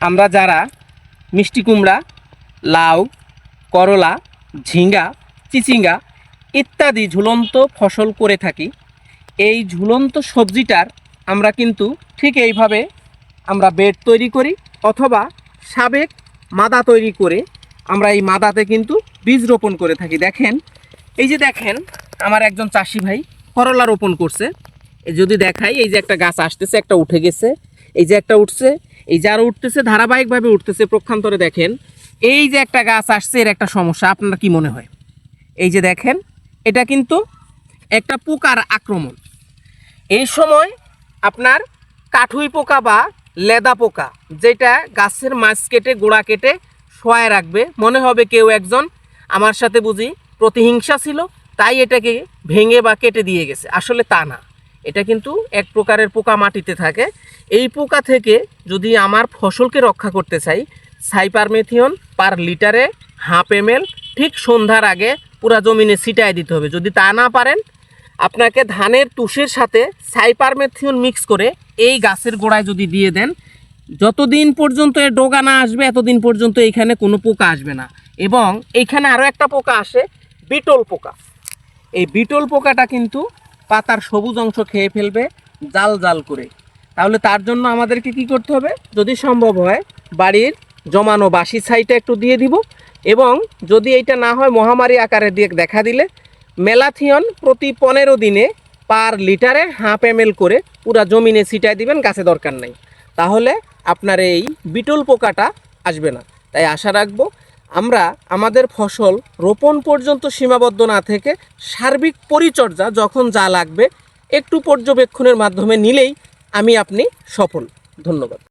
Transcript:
আমরা যারা মিষ্টি কুমড়া, লাউ, করলা, ঝিঙ্গা, চিচিঙ্গা ইত্যাদি ঝুলন্ত ফসল করে থাকি, এই ঝুলন্ত সবজিটার আমরা কিন্তু ঠিক এইভাবে আমরা বেড তৈরি করি অথবা সাবেক মাদা তৈরি করে আমরা এই মাদাতে কিন্তু বীজ রোপণ করে থাকি। দেখেন, এই যে দেখেন, আমার একজন চাষি ভাই করলা রোপণ করছে। যদি দেখাই, এই যে একটা গাছ আসতেছে, একটা উঠে গেছে। এই যে একটা উঠছে, এই যে আরও উঠতেছে, ধারাবাহিকভাবে উঠতেছে, প্রক্ষান্তরে দেখেন। এই যে একটা গাছ আসছে, এর একটা সমস্যা, আপনার কি মনে হয়? এই যে দেখেন, এটা কিন্তু একটা পোকার আক্রমণ। এই সময় আপনার কাঠুই পোকা বা লেদা পোকা, যেটা গাছের মাছ কেটে, গোড়া কেটে শোয়ায় রাখবে। মনে হবে কেউ একজন, আমার সাথে বুঝি, প্রতিহিংসা ছিল, তাই এটাকে ভেঙে বা কেটে দিয়ে গেছে। আসলে তা না। এটা কিন্তু এক প্রকারের পোকা মাটিতে থাকে। এই পোকা থেকে যদি আমার ফসলকে রক্ষা করতে চাই, সাইপারমেথিয়ন পার লিটারে হাফ এম ঠিক সন্ধ্যার আগে পুরা জমিনে ছিটায় দিতে হবে। যদি তা না পারেন, আপনাকে ধানের তুষের সাথে সাইপারমেথিয়ন মিক্স করে এই গাছের গোড়ায় যদি দিয়ে দেন, যতদিন পর্যন্ত এর ডোগা না আসবে, এতদিন পর্যন্ত এইখানে কোনো পোকা আসবে না। এবং এইখানে আরও একটা পোকা আসে, বিটল পোকা। এই বিটল পোকাটা কিন্তু পাতার সবুজ অংশ খেয়ে ফেলবে জাল জাল করে। তাহলে তার জন্য আমাদেরকে কি করতে হবে? যদি সম্ভব হয়, বাড়ির জমানো বাসি ছাইটা একটু দিয়ে দিব এবং যদি এইটা না হয়, মহামারী আকারে দিয়ে দেখা দিলে মেলাথিয়ন প্রতি পনেরো দিনে পার লিটারে হাফ এম করে পুরা জমিনে ছিটায় দিবেন, গাছে দরকার নাই। তাহলে আপনার এই বিটল পোকাটা আসবে না। তাই আশা রাখব আমরা আমাদের ফসল রোপণ পর্যন্ত সীমাবদ্ধ না থেকে সার্বিক পরিচর্যা যখন যা লাগবে একটু পর্যবেক্ষণের মাধ্যমে নিলেই আমি আপনি সফল। ধন্যবাদ।